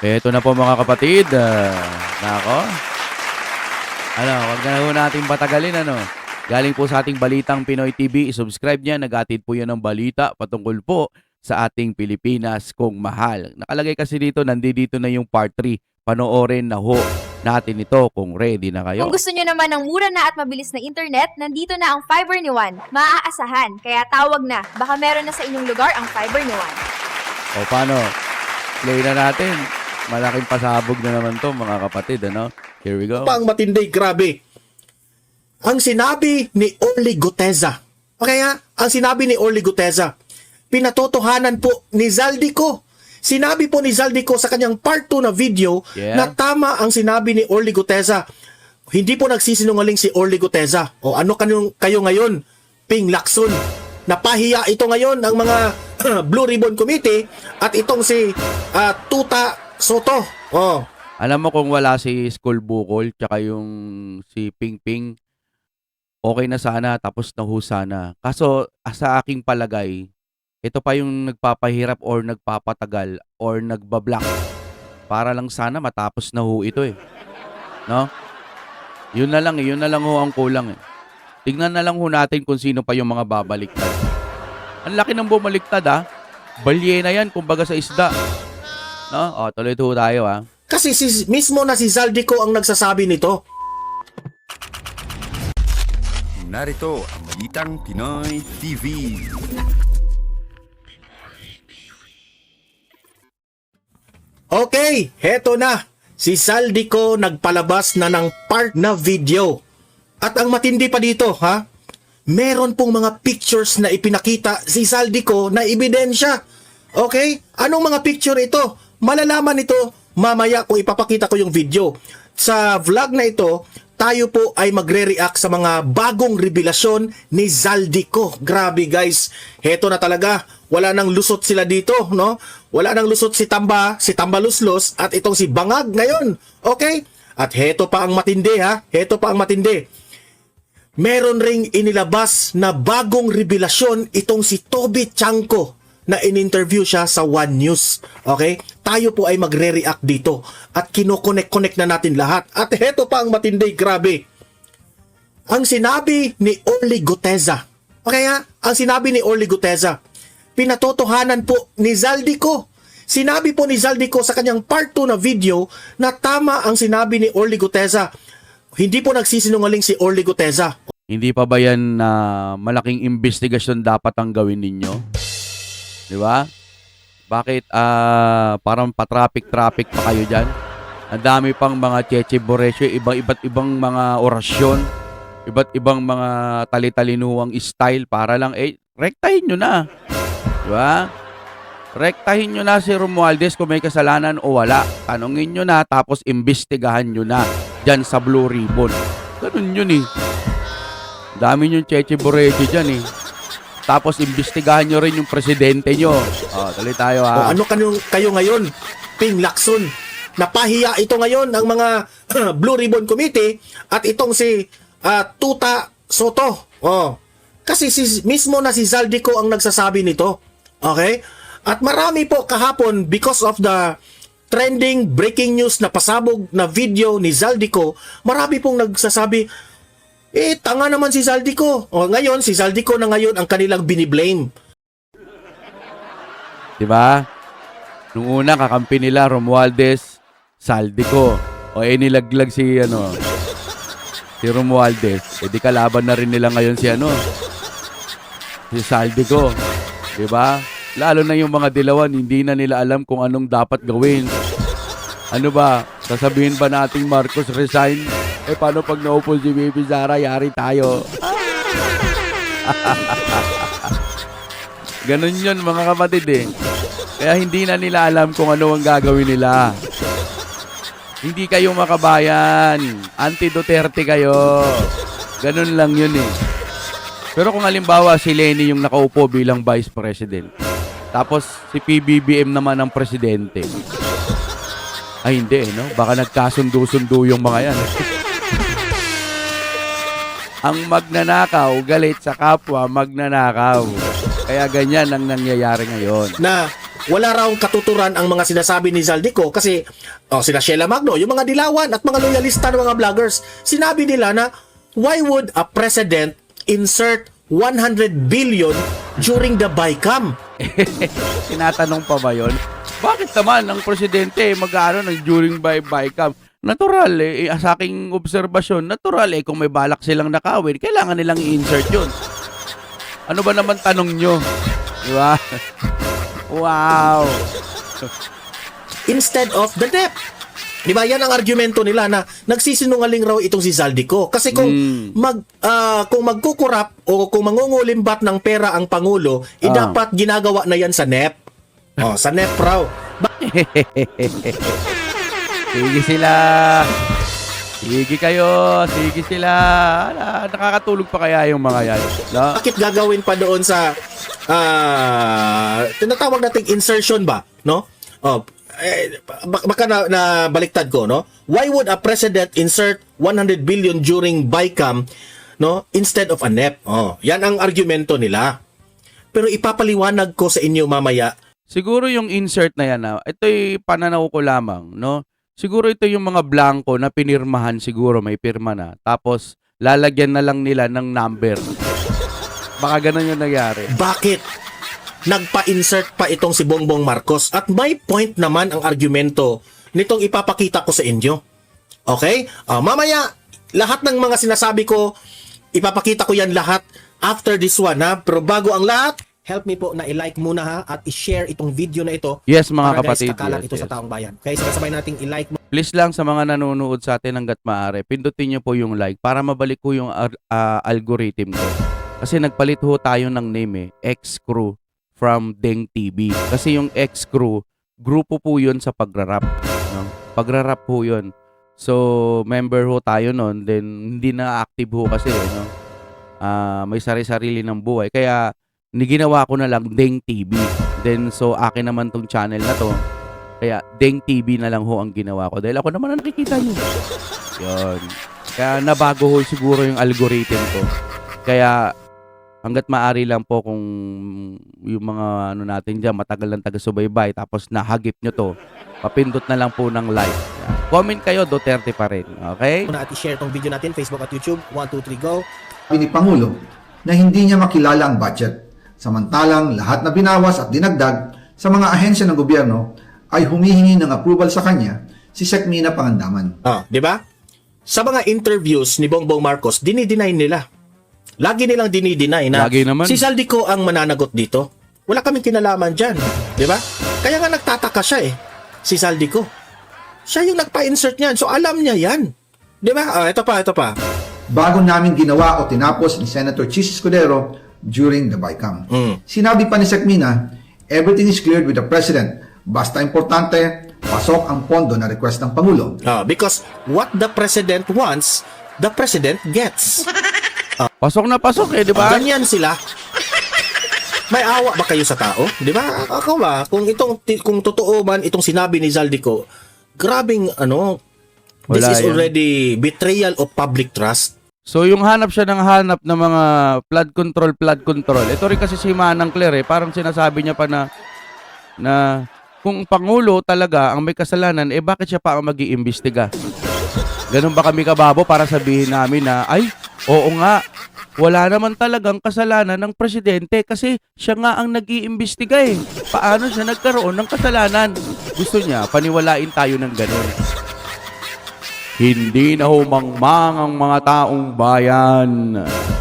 Eto na po mga kapatid. Ah, nako. Ano, wag na ho natin patagalin ano. Galing po sa ating Balitang Pinoy TV. I-subscribe niya. Nag-atid po yan ng balita patungkol po sa ating Pilipinas kung mahal. Nakalagay kasi dito, nandito na yung part 3. Panoorin na ho natin ito kung ready na kayo. Kung gusto nyo naman ng mura na at mabilis na internet, nandito na ang fiber ni Juan. Maaasahan, kaya tawag na. Baka meron na sa inyong lugar ang fiber ni Juan. O paano? Play na natin. Malaking pasabog na naman to mga kapatid. Ano? Here we go. pang matindi, grabe. Ang sinabi ni Orly Guteza. Okay ha? Ang sinabi ni Orly Guteza. Pinatotohanan po ni Zaldico. Sinabi po ni Zaldico sa kanyang part 2 na video Yeah. na tama ang sinabi ni Orly Guteza. Hindi po nagsisinungaling si Orly Guteza. O ano kayo, kayo ngayon? Ping Lacson. Napahiya ito ngayon ang mga Blue Ribbon Committee at itong si ah, Tuta Soto. Oh, Alam mo kung wala si School Bukol tsaka yung si Ping Ping, okay na sana tapos na ho sana. Kaso ah, sa aking palagay, ito pa yung nagpapahirap or nagpapatagal or nagbablock. Para lang sana matapos na ho ito eh. No? Yun na lang eh, yun na lang ho ang kulang eh. Tingnan na lang ho natin kung sino pa yung mga babaliktad. Ang laki ng bumaliktad ah. Balye na yan, kumbaga sa isda. No? O, tuloy ho tayo ah. Kasi si, mismo na si Zaldico ang nagsasabi nito. Narito ang Balitang Pinoy TV. Okay, heto na. Si Zaldico nagpalabas na ng part na video. At ang matindi pa dito, ha? Meron pong mga pictures na ipinakita si Zaldico na ebidensya. Okay? Anong mga picture ito? Malalaman ito mamaya kung ipapakita ko yung video. Sa vlog na ito, tayo po ay magre-react sa mga bagong revelasyon ni Zaldico. Grabe guys, heto na talaga. Wala nang lusot sila dito, no? Wala nang lusot si Tamba, si Tambaluslos at itong si Bangag ngayon. Okay? At heto pa ang matindi ha. Heto pa ang matindi. Meron ring inilabas na bagong revelasyon itong si Toby Chanko na in-interview siya sa One News. Okay? Tayo po ay magre-react dito at kinokonek-connect na natin lahat. At heto pa ang matindi, grabe. Ang sinabi ni Orly Guteza. Okay ha? Ang sinabi ni Orly Guteza. Pinatotohanan po ni Zaldico. Sinabi po ni Zaldico sa kanyang part 2 na video na tama ang sinabi ni Orly Guteza. Hindi po nagsisinungaling si Orly Guteza. Hindi pa ba yan na malaking investigasyon dapat ang gawin ninyo? Di ba? Bakit ah parang pa-traffic-traffic pa kayo dyan? Ang dami pang mga cheche boresyo, iba iba't ibang mga orasyon, iba't ibang mga tali-talinuwang style para lang, eh, rektahin nyo na. Di ba? Rektahin nyo na si Romualdez kung may kasalanan o wala. Tanungin nyo na, tapos imbestigahan nyo na dyan sa Blue Ribbon. Ganun yun eh. Dami yung Cheche Boregi dyan eh. Tapos imbestigahan nyo rin yung presidente nyo. O, tuloy tayo O ha. ano kayo, kayo ngayon? Ping Lacson. Napahiya ito ngayon ang mga Blue Ribbon Committee at itong si ah, Tuta Soto. Oh. Kasi si, mismo na si Zaldico ang nagsasabi nito. Okay? At marami po kahapon because of the trending breaking news na pasabog na video ni Zaldico, marami pong nagsasabi, eh, tanga naman si Zaldico. O ngayon, si Zaldico na ngayon ang kanilang biniblame. Di ba? Nung una, kakampi nila, Romualdez, Saldico. O eh, nilaglag si, ano, si Romualdez. Eh, di kalaban na rin nila ngayon si, ano, si Saldico. Di ba? Lalo na yung mga dilawan, hindi na nila alam kung anong dapat gawin. Ano ba? Sasabihin ba nating Marcos resign? Eh, paano pag naupo si Baby Zara, yari tayo. Ganun yun mga kapatid eh. Kaya hindi na nila alam kung ano ang gagawin nila. Hindi kayo makabayan. Anti-Duterte kayo. Ganun lang yun eh. Pero kung halimbawa si Lenny yung nakaupo bilang Vice President, tapos si PBBM naman ang presidente, ay hindi eh, no? Baka nagkasundo-sundo yung mga yan. ang magnanakaw, galit sa kapwa, magnanakaw. Kaya ganyan ang nangyayari ngayon. na wala raw katuturan ang mga sinasabi ni Zaldico kasi oh, sila Sheila Magno, yung mga dilawan at mga loyalista ng mga vloggers, sinabi nila na why would a president insert 100 billion during the BICAM? Tinatanong pa ba yon? Bakit naman ang presidente mag-ano ng during by bycam? Natural eh, eh, sa aking obserbasyon, natural eh, kung may balak silang nakawin, kailangan nilang i-insert yun. Ano ba naman tanong nyo? Di ba? wow! instead of the debt. Di ba? Yan ang argumento nila na nagsisinungaling raw itong si Zaldico. Kasi kung Mm. mag ah, kung magkukurap o kung mangungulimbat ng pera ang pangulo, eh Ah. dapat ginagawa na yan sa NEP. Oh, sa NEP raw. Ba- Sige sila! Sige kayo! Sige sila! Ala, nakakatulog pa kaya yung mga yan? No? bakit gagawin pa doon sa ah, tinatawag nating insertion ba, no? Oh, eh, bak- baka na, na baliktad ko, no? Why would a president insert 100 billion during BICAM, no, instead of a NEP? Oh, yan ang argumento nila. Pero ipapaliwanag ko sa inyo mamaya Siguro yung insert na yan, ah, ito'y pananaw ko lamang, no? Siguro ito yung mga blanco na pinirmahan siguro, may pirma na. Tapos, lalagyan na lang nila ng number. Baka ganun yung nangyari. bakit nagpa-insert pa itong si Bongbong Marcos at may point naman ang argumento nitong ipapakita ko sa inyo. Okay? Ah, mamaya, lahat ng mga sinasabi ko, ipapakita ko yan lahat after this one ha. Pero bago ang lahat, help me po na i-like muna ha at i-share itong video na ito Yes, mga para kapatid. guys kakalat yes, ito sa yes. taong bayan. Kaya sabay-sabay nating i-like mo. Please lang sa mga nanonood sa atin hanggat maaari, pindutin nyo po yung like para mabalik ko yung ah, algorithm ko. Kasi nagpalit ho tayo ng name eh, X-Crew from Deng TV. Kasi yung X-Crew, grupo po yun sa pagrarap. No? Pagrarap ho yun. So, member ho tayo nun, then hindi na active ho kasi, eh, no? Ah, may sari-sarili ng buhay. Kaya, niginawa ko na lang Deng TV. Then, so, akin naman tong channel na to. Kaya, Deng TV na lang ho ang ginawa ko. Dahil ako naman ang nakikita nyo. Yun. Kaya nabago ho siguro yung algorithm ko. Kaya, hanggat maaari lang po kung yung mga ano natin dyan, matagal ng taga-subaybay, tapos nahagip nyo to, papindot na lang po ng like. Comment kayo, Duterte pa rin. Okay? Muna at i-share tong video natin, Facebook at YouTube. 1, 2, 3, go! Ni Pangulo na hindi niya makilala ang budget. Samantalang lahat na binawas at dinagdag sa mga ahensya ng gobyerno ay humihingi ng approval sa kanya si Sekmina Pangandaman. Ah, di ba? Sa mga interviews ni Bongbong Marcos, dinideny nila. Lagi nilang dinideny na Lagi naman. si Saldico ang mananagot dito. Wala kaming kinalaman dyan. Di ba? Kaya nga nagtataka siya eh. Si Saldico. Siya yung nagpa-insert niyan. So alam niya yan. Di ba? Ah, ito pa, ito pa. Bago namin ginawa o tinapos ni Senator Chis Escudero during the BICAM. Mm. Sinabi pa ni Sekmina, everything is cleared with the President. Basta importante, pasok ang pondo na request ng Pangulo. Ah, because what the President wants, the President gets. Pasok na pasok eh, di ba? Ganyan sila. May awa ba kayo sa tao? Di ba? Ako ba? Kung itong kung totoo man itong sinabi ni Zaldico, grabing ano, this Wala is yan. already betrayal of public trust. So yung hanap siya ng hanap ng mga flood control, flood control. Ito rin kasi si Manang Claire eh, parang sinasabi niya pa na na kung pangulo talaga ang may kasalanan, eh bakit siya pa ang mag-iimbestiga? Ganun ba kami kababo para sabihin namin na, ay, oo nga, wala naman talagang kasalanan ng presidente kasi siya nga ang nag-iimbestiga eh. Paano siya nagkaroon ng kasalanan? Gusto niya, paniwalain tayo ng ganun. Hindi na humangmang ang mga taong bayan.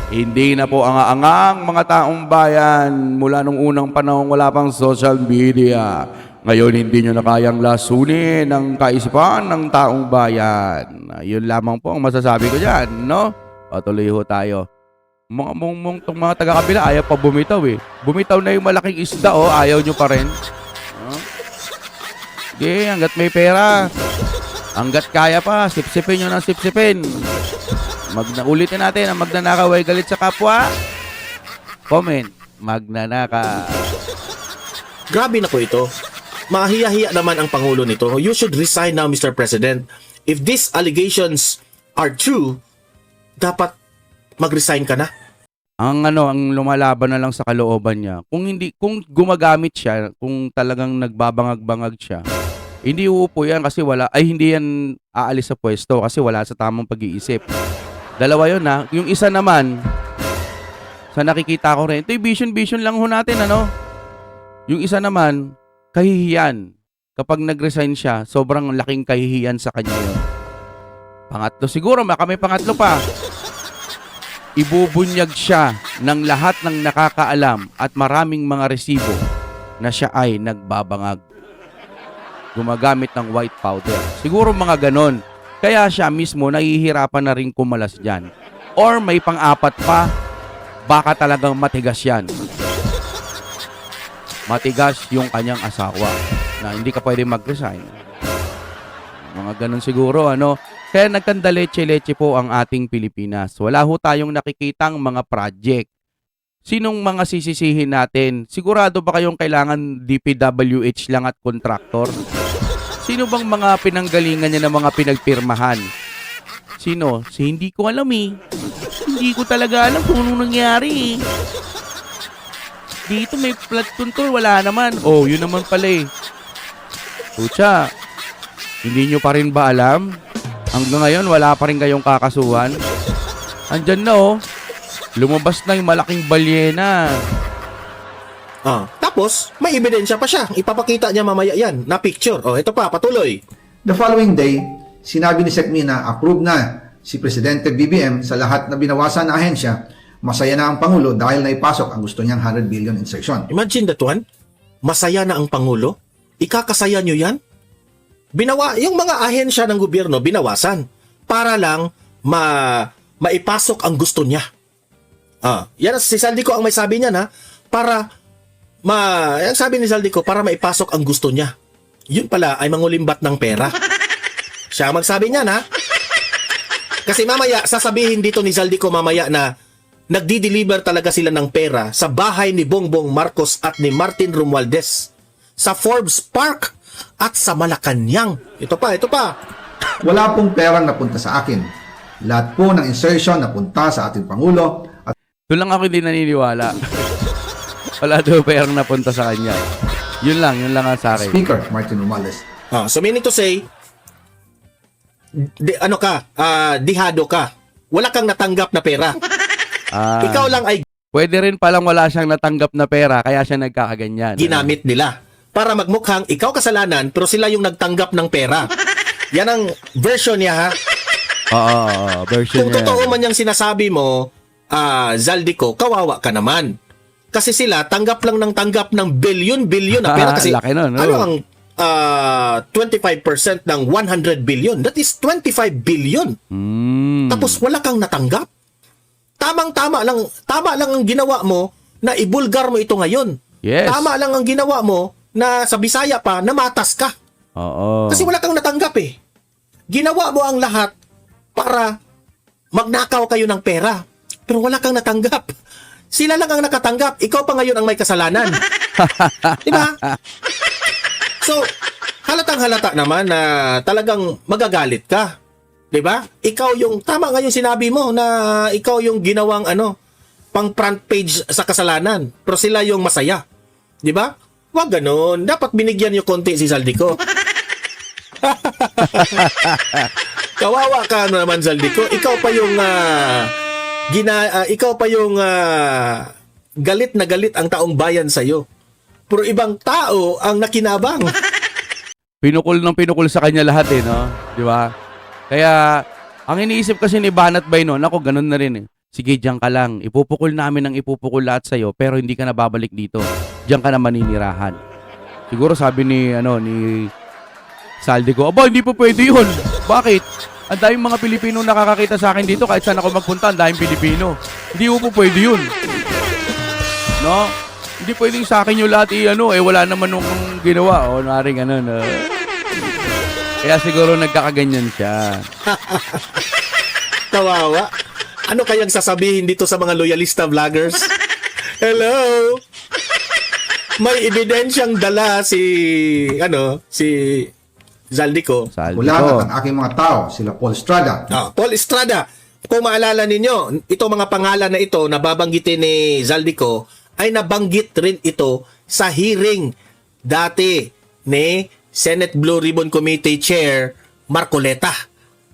Hindi na po ang-aangang mga taong bayan mula nung unang panahon wala pang social media. Ngayon hindi nyo na kayang lasunin ang kaisipan ng taong bayan. Yun lamang po ang masasabi ko dyan, no? Patuloy ho tayo. Mga mong mong mga taga-kabila ayaw pa bumitaw eh. Bumitaw na yung malaking isda oh, ayaw nyo pa rin. Oh. Sige, hanggat may pera. Hanggat kaya pa, sipsipin nyo ng sipsipin. Magna ulitin natin ang magnanakaw ay galit sa kapwa. Comment, magnanaka. Grabe na po ito. Mahiya-hiya naman ang Pangulo nito. You should resign now, Mr. President. If these allegations are true, dapat mag-resign ka na. Ang ano, ang lumalaban na lang sa kalooban niya. Kung hindi kung gumagamit siya, kung talagang nagbabangag-bangag siya, hindi uupo yan kasi wala ay hindi yan aalis sa pwesto kasi wala sa tamang pag-iisip. Dalawa 'yon ha. Yung isa naman sa nakikita ko rin, ito yung vision vision lang ho natin ano. Yung isa naman, kahihiyan. Kapag nag-resign siya, sobrang laking kahihiyan sa kanya yun. Pangatlo siguro, may pangatlo pa. Ibubunyag siya ng lahat ng nakakaalam at maraming mga resibo na siya ay nagbabangag. Gumagamit ng white powder. Siguro mga ganon. Kaya siya mismo nahihirapan na rin kumalas dyan. Or may pang-apat pa, baka talagang matigas yan. Matigas yung kanyang asawa na hindi ka pwede mag-resign. Mga ganun siguro, ano. Kaya nagkandaleche-leche po ang ating Pilipinas. Wala ho tayong nakikitang mga project. Sinong mga sisisihin natin? Sigurado ba kayong kailangan DPWH lang at kontraktor? Sino bang mga pinanggalingan niya ng mga pinagpirmahan? Sino? Si hindi ko alam eh. Hindi ko talaga alam kung anong nangyari eh. Dito may flood control, wala naman. Oh, yun naman pala eh. Pucha, hindi nyo pa rin ba alam? Hanggang ngayon, wala pa rin kayong kakasuhan. Andyan na oh. Lumabas na yung malaking balyena. Ah, tapos, may ebidensya pa siya. Ipapakita niya mamaya yan na picture. Oh, ito pa, patuloy. The following day, sinabi ni Sec Mina approve na si Presidente BBM sa lahat na binawasan na ahensya. Masaya na ang Pangulo dahil naipasok ang gusto niyang 100 billion insertion. Imagine that one. Masaya na ang Pangulo. Ikakasaya nyo yan? Binawa, yung mga ahensya ng gobyerno, binawasan. Para lang ma, maipasok ang gusto niya. Ah, yan si Saldico ang may sabi niya na para ma, ang sabi ni Saldico para maipasok ang gusto niya. Yun pala ay mangulimbat ng pera. Siya ang magsabi niya na. Kasi mamaya sasabihin dito ni Saldico mamaya na nagdi-deliver talaga sila ng pera sa bahay ni Bongbong Marcos at ni Martin Romualdez sa Forbes Park at sa Malacanang. Ito pa, ito pa. Wala pong perang napunta sa akin. Lahat po ng insertion napunta sa ating Pangulo Doon lang ako hindi naniniwala. Wala daw pa yung napunta sa kanya. Yun lang, yun lang ang sa akin. Speaker Martin Romualdez. Ah, so meaning to say, di, ano ka, ah, dihado ka. Wala kang natanggap na pera. Ah, Ikaw lang ay Pwede rin palang wala siyang natanggap na pera, kaya siya nagkakaganyan. ginamit nila para magmukhang ikaw kasalanan pero sila yung nagtanggap ng pera. Yan ang version niya ha. Oo, oo, oo, version Kung niya. totoo man yung sinasabi mo, ah, Zaldico, kawawa ka naman. Kasi sila tanggap lang ng tanggap ng billion-billion na pera kasi Laki nun, no? ano ang ah, 25% ng 100 billion? That is 25 billion. Hmm. Tapos wala kang natanggap. Tamang-tama lang, tama lang ang ginawa mo na ibulgar mo ito ngayon. Yes. Tama lang ang ginawa mo na sa Bisaya pa namatas ka. Oo. Kasi wala kang natanggap eh. Ginawa mo ang lahat para magnakaw kayo ng pera. Pero wala kang natanggap. Sila lang ang nakatanggap. Ikaw pa ngayon ang may kasalanan. Di ba? So, halatang halata naman na talagang magagalit ka. 'Di ba? Ikaw yung tama nga yung sinabi mo na ikaw yung ginawang ano, pang front page sa kasalanan. Pero sila yung masaya. 'Di ba? Wag ganon. Dapat binigyan niyo konti si Saldico. Kawawa ka naman Saldico. Ikaw pa yung ah, gina ah, ikaw pa yung ah, galit na galit ang taong bayan sa Pero ibang tao ang nakinabang. pinukol ng pinukol sa kanya lahat eh, no? Di ba? Kaya, ang iniisip kasi ni Banat Bay noon, ako ganun na rin eh. Sige, diyan ka lang. Ipupukol namin ang ipupukol lahat sa'yo, pero hindi ka na babalik dito. Diyan ka na maninirahan. Siguro sabi ni, ano, ni Saldi ko, aba, hindi po pwede yun. Bakit? Ang daming mga Pilipino nakakakita sa akin dito kahit saan ako magpunta, ang daming Pilipino. Hindi po pwede yun. No? Hindi pwedeng sa akin yung lahat i-ano, eh wala naman nung ginawa. O, naring ano, no. Kaya siguro nagkakaganyan siya. Kawawa. Ano kayang sasabihin dito sa mga loyalista vloggers? Hello? May ebidensyang dala si, ano, si Zaldico. Saldi Kulangat ko. ang aking mga tao, sila Paul Estrada, Ah, Paul Estrada. kung maalala ninyo, ito mga pangalan na ito na babanggitin ni Zaldico ay nabanggit rin ito sa hearing dati ni Senate Blue Ribbon Committee Chair Marcoleta.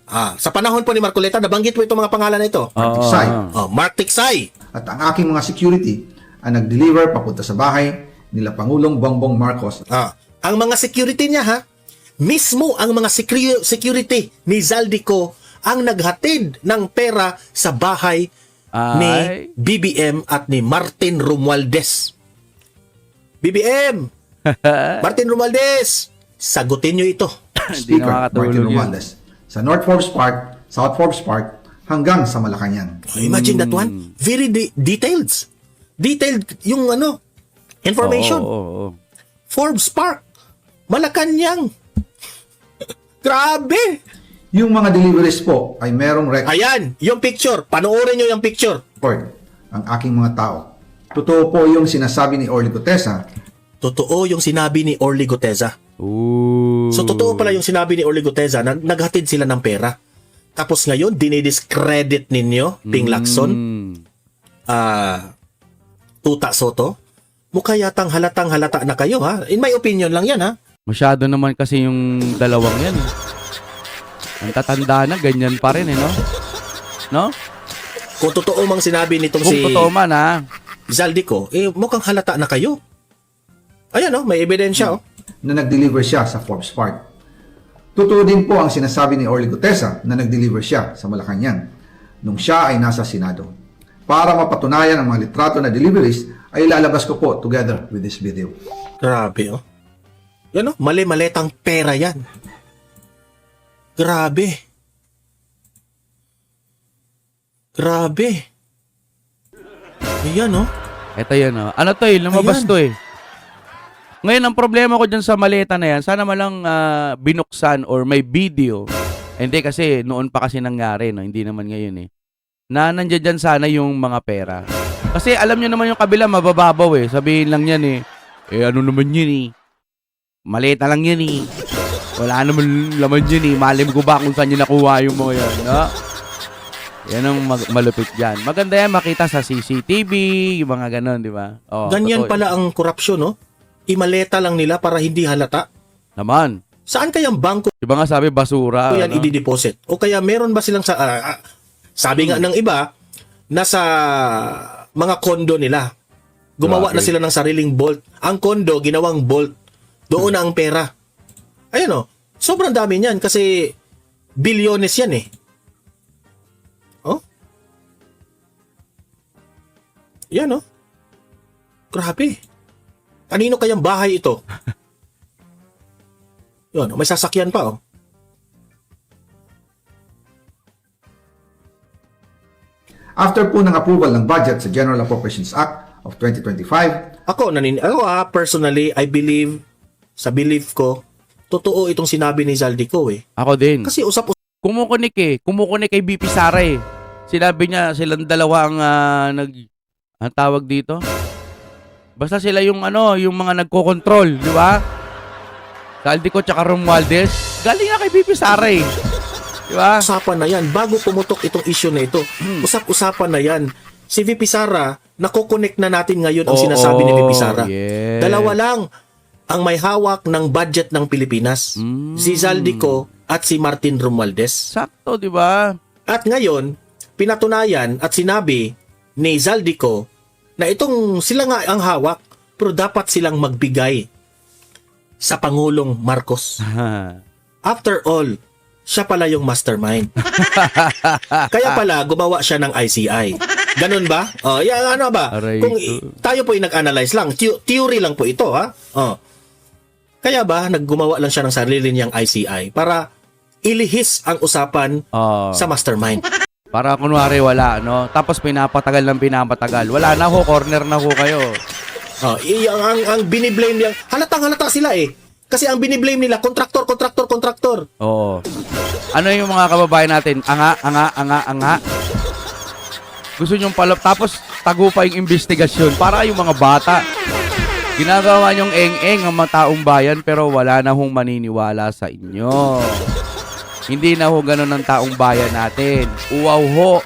Ah, sa panahon po ni Marcoleta, nabanggit po itong mga pangalan na ito. Oo. Tiksay. Oh, Mark Tiksay. At ang aking mga security ang nag-deliver papunta sa bahay nila Pangulong Bongbong Marcos Ah, ang mga security niya ha, mismo ang mga security ni Zaldico ang naghatid ng pera sa bahay ni Ay. BBM at ni Martin Romualdez. BBM! Martin Romualdez! Sagutin niyo ito. Speaker Martin yun. Romualdez sa North Forbes Park, South Forbes Park hanggang sa Malacanang. Oh, Imagine that one. Very de- detailed. Detailed yung ano, information. Oo, oo, oo. Forbes Park. Malacanang. Grabe! Yung mga deliveries po ay merong record Ayan, yung picture. Panoorin nyo yung picture. ang aking mga tao. Totoo po yung sinasabi ni Orly Gutesa Totoo yung sinabi ni Orly Guteza. Ooh. So, totoo pala yung sinabi ni Orly Guteza na naghatid sila ng pera. Tapos ngayon, dinidiscredit ninyo, Ping Lacson, Mm. ah, Tuta Soto. Mukha yatang halatang halata na kayo, ha? In my opinion lang yan, ha? Masyado naman kasi yung dalawang yan. Ang tatanda na, ganyan pa rin eh, no? No? Kung totoo mang sinabi nitong Kung si totoo man, ha? Zaldico, eh, mukhang halata na kayo. Ayan, oh, may ebidensya, oh. na nag-deliver siya sa Forbes Park. Totoo din po ang sinasabi ni Orly Gutesa na nag-deliver siya sa Malacanang nung siya ay nasa Senado. Para mapatunayan ang mga litrato na deliveries ay ilalabas ko po together with this video. Grabe, oh. Yan, oh, mali-maletang pera yan. Grabe. Grabe. Ayan, oh. Ito yan, oh. Ano to eh, lumabas Ayan. to eh. Ngayon, ang problema ko dyan sa maleta na yan, sana malang ah, binuksan or may video. Hindi kasi, noon pa kasi nangyari, no? Hindi naman ngayon eh. Na nandiyan dyan sana yung mga pera. Kasi alam nyo naman yung kabila, mabababaw eh. Sabihin lang yan eh. Eh, ano naman yun eh. Maleta lang yan eh. Wala naman laman yun eh. Malim ko ba kung saan nyo nakuha yung mga yan, no? Yan ang mag- malupit dyan. Maganda yan makita sa CCTV, yung mga ganon, di ba? Oh, Ganyan totoo pala ang korupsyon, no? Imaleta lang nila para hindi halata. Naman. Saan kayang bangko Di ba nga sabi, basura. yan ano? i-deposit? O kaya meron ba silang sa... ah, ah, sabi nga ng iba, nasa mga kondo nila. Gumawa Grabe. na sila ng sariling vault. Ang kondo, ginawang vault. Doon na ang pera. Ayan o. Sobrang dami niyan kasi bilyones yan eh. Oh? Yan o. Grabe. Kanino kayang bahay ito? Yun, may sasakyan pa oh. After po ng approval ng budget sa General Appropriations Act of 2025, Ako, nanin ako ah, personally, I believe, sa belief ko, totoo itong sinabi ni Zaldico eh. Ako din. Kasi usap Kumukunik eh. Kumukunik kay BP Sara eh. Sinabi niya, silang dalawa ang ah, nag... Ang tawag dito? Basta sila yung ano, yung mga nagko-control, di ba? Saldico tsaka Romualdez. Galing nga kay BP Sara eh. Di ba? usapan na yan, bago pumutok itong issue na ito, usap-usapan na yan. Si VP Sara, nakokonek na natin ngayon ang sinasabi ni VP Sara. yes. Dalawa lang ang may hawak ng budget ng Pilipinas. Mm. Si Zaldico at si Martin Romualdez. Sakto, di ba? At ngayon, pinatunayan at sinabi ni Zaldico na itong sila nga ang hawak pero dapat silang magbigay sa Pangulong Marcos. After all, siya pala yung mastermind. Kaya pala gumawa siya ng ICI. Ganun ba? Oh, yeah, ano ba? Aray Kung ko. tayo po ay nag-analyze lang, Theo- theory lang po ito, ha? Oh. Kaya ba naggumawa lang siya ng sarili niyang ICI para ilihis ang usapan Oh. sa mastermind. Para kunwari wala, no? Tapos pinapatagal ng pinapatagal. Wala na ho, corner na ho kayo. Oh, i- ang, ang, biniblame niya, halatang halata sila eh. Kasi ang biniblame nila, kontraktor, kontraktor, kontraktor. Oo. Ano yung mga kababayan natin? Anga, anga, anga, anga. Gusto nyong palap. Tapos tago pa yung investigasyon. Para yung mga bata. Ginagawa nyong eng-eng ang mga taong bayan pero wala na hong maniniwala sa inyo. Hindi na ho ganun ang taong bayan natin. Uwaw ho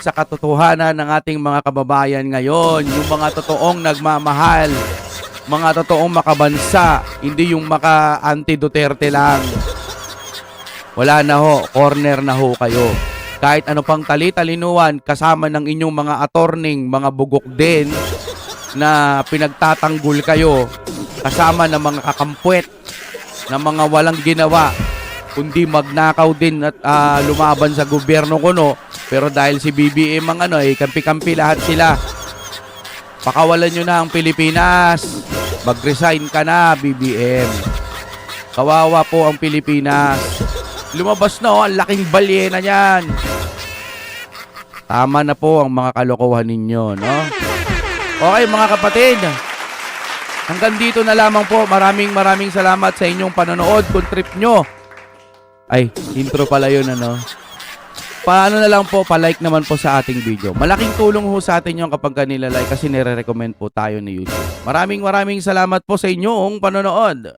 sa katotohanan ng ating mga kababayan ngayon. Yung mga totoong nagmamahal. Mga totoong makabansa. Hindi yung maka-anti-Duterte lang. Wala na ho. Corner na ho kayo. Kahit ano pang tali-talinuan kasama ng inyong mga atorning, mga bugok din na pinagtatanggol kayo kasama ng mga kakampwet na mga walang ginawa kundi magnakaw din at ah, lumaban sa gobyerno kuno pero dahil si BBM ang ano eh kampi-kampi lahat sila. Pakawalan nyo na ang Pilipinas. Mag-resign ka na BBM kawawa po ang Pilipinas. Lumabas na oh ang laking balyena niyan. Tama na po ang mga kalokohan ninyo no Okay mga kapatid, hanggang dito na lamang po. Maraming maraming salamat sa inyong panonood. Kung trip nyo, ay, intro pala yun ano. Paano na lang po, palike naman po sa ating video. Malaking tulong ho sa atin yung kapag kanila like kasi nire-recommend po tayo ni YouTube. Maraming maraming salamat po sa inyong panonood.